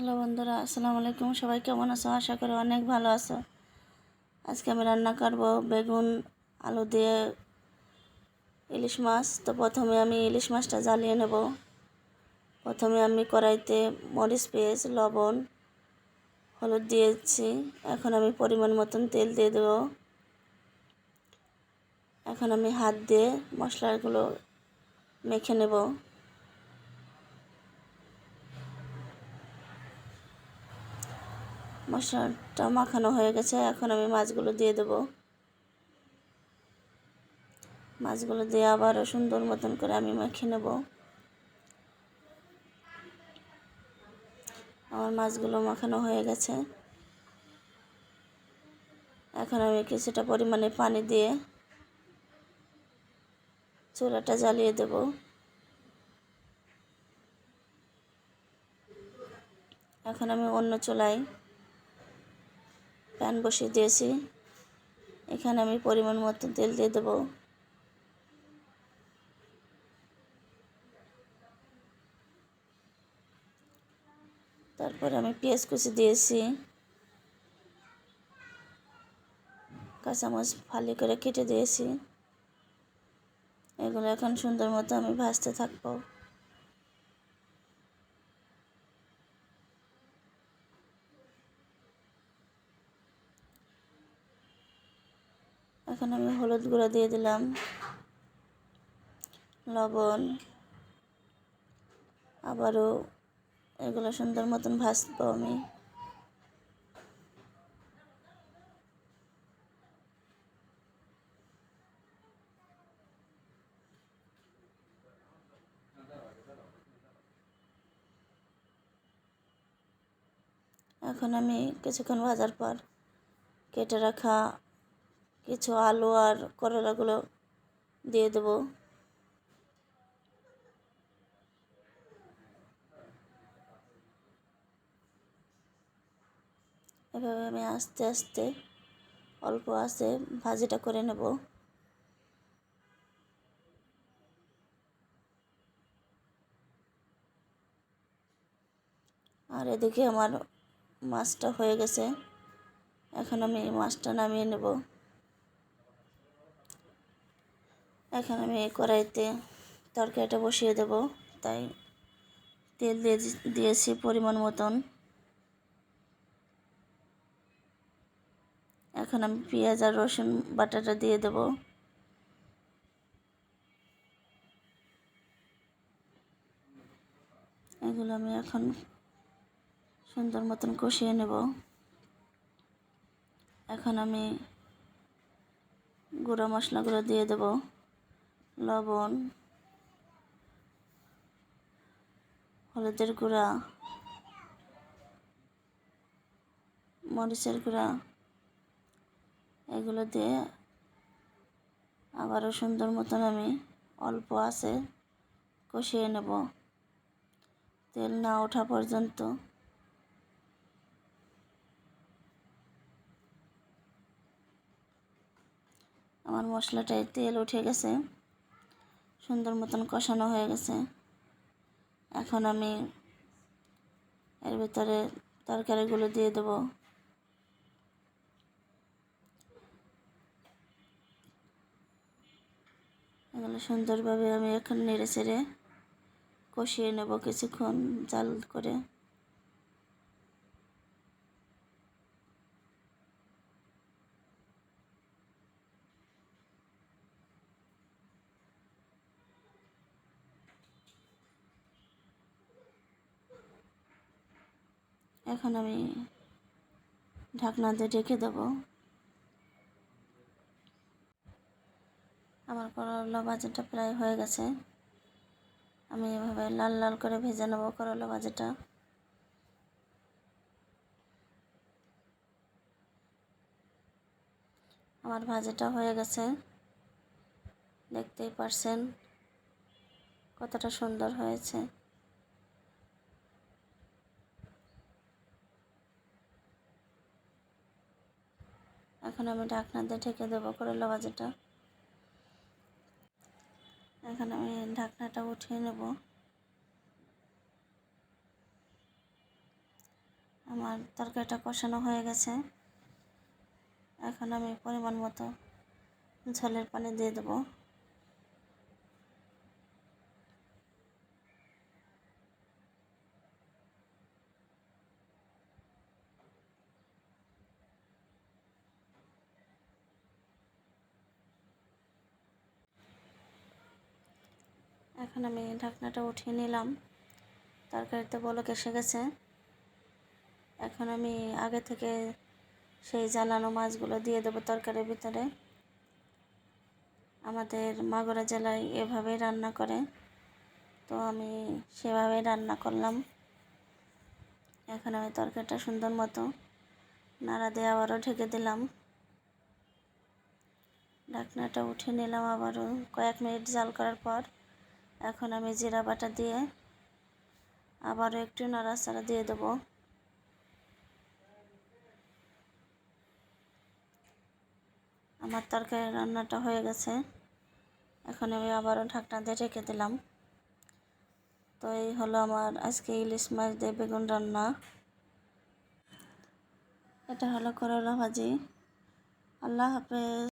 Hello বন্ধুরা, আসসালামু আলাইকুম। সবাই কেমন আছো? আশা করি অনেক ভালো আছো। আজকে আমি রান্না করব বেগুন, আলু দিয়ে ইলিশ মাছ। তো প্রথমে আমি ইলিশ মাছটা জ্বালিয়ে নেব। প্রথমে আমি কড়াইতে মরিচ, পেঁয়াজ, লবণ, হলুদ দিয়েছি। এখন আমি পরিমাণ মতন তেল দিয়ে দেবো। এখন আমি হাত দিয়ে মশলাগুলো মেখে নেব। মশলাটা মাখানো হয়ে গেছে, এখন আমি মাছগুলো দিয়ে দেব। মাছগুলো দিয়ে আবারও সুন্দর মতন করে আমি মেখে নেব। আমার মাছগুলো মাখানো হয়ে গেছে। এখন আমি কিছুটা পরিমাণে পানি দিয়ে চুলাটা জ্বালিয়ে দেব। এখন আমি অন্য চুলায় প্যান বসিয়ে দিয়েছি। এখানে আমি পরিমাণ মতো তেল দিয়ে দেবো। তারপর আমি পেঁয়াজ কুচি দিয়েছি। কাঁচামচ ফালি করে কেটে দিয়েছি। এগুলো এখন সুন্দর মতো আমি ভাজতে থাকব। এখন আমি হলুদ গুঁড়া দিয়ে দিলাম, লবণ, আবারও এগুলো সুন্দর মতন ভাজবো আমি। এখন আমি কিছুক্ষণ ভাজার পর কেটে রাখা কিছু আলু আর করলাগুলো দিয়ে দেবো। এভাবে আমি আস্তে আস্তে অল্প আস্তে ভাজিটা করে নেব। আর এদিকে আমার মাছটা হয়ে গেছে। এখন আমি মাছটা নামিয়ে নেব। এখন আমি কড়াইতে তরকারিটা বসিয়ে দেব। তাই তেল দিয়ে দিয়েছি পরিমাণ মতন। এখন আমি পেঁয়াজ আর রসুন বাটাটা দিয়ে দেব। এগুলো আমি এখন সুন্দর মতন কষিয়ে নেব। এখন আমি গুঁড়ো মশলাগুলো দিয়ে দেব। লবণ, হলুদের গুঁড়া, মরিচের গুঁড়া, এগুলো দিয়ে আবারও সুন্দর মতন আমি অল্প আছে কষিয়ে নেব। তেল না ওঠা পর্যন্ত। আমার মশলাটায় তেল উঠে গেছে। সুন্দর মতন কষানো হয়ে গেছে। এখন আমি এর ভিতরে তরকারিগুলো দিয়ে দেব। এগুলো সুন্দরভাবে আমি এখন নেড়ে চেড়ে কষিয়ে নেব কিছুক্ষণ জাল করে। এখন আমি ঢাকনা দিয়ে ঢেকে দেবো। আমার করলা ভাজাটা প্রায় হয়ে গেছে। আমি এভাবে লাল লাল করে ভেজে নেব করলা ভাজাটা। আমার ভাজাটা হয়ে গেছে। দেখতেই পারছেন কতটা সুন্দর হয়েছে। এখন আমি ঢাকনা দিয়ে ঢেকে দেবো করলা ভাজাটা এখন আমি ঢাকনাটা উঠিয়ে নেব। আমার তরকারিটা কষানো হয়ে গেছে। এখন আমি পরিমাণ মতো ঝোলের পানি দিয়ে দেবো। এখন আমি ঢাকনাটা উঠিয়ে নিলাম। তরকারিতে বলক এসে গেছে। এখন আমি আগে থেকে সেই জ্বালানো মাছগুলো দিয়ে দেবো তরকারির ভিতরে। আমাদের মাগুরা জেলায় এভাবেই রান্না করে। তো আমি সেভাবেই রান্না করলাম। এখন আমি তরকারিটা সুন্দর মতো নাড়া দিয়ে আবারও ঢেকে দিলাম। ঢাকনাটা উঠে নিলাম আবারও কয়েক মিনিট জাল করার পর। এখন আমি জিরা বাটা দিয়ে আবারও একটু নাড়াচাড়া দিয়ে দেবো। আমার তরকারি রান্নাটা হয়ে গেছে। এখন আমি আবারও ঢাকনা দিয়ে রেখে দিলাম। তো এই হলো আমার আজকে ইলিশ মাছ দিয়ে বেগুন রান্না। এটা হলো করলা ভাজি। আল্লাহ হাফেজ।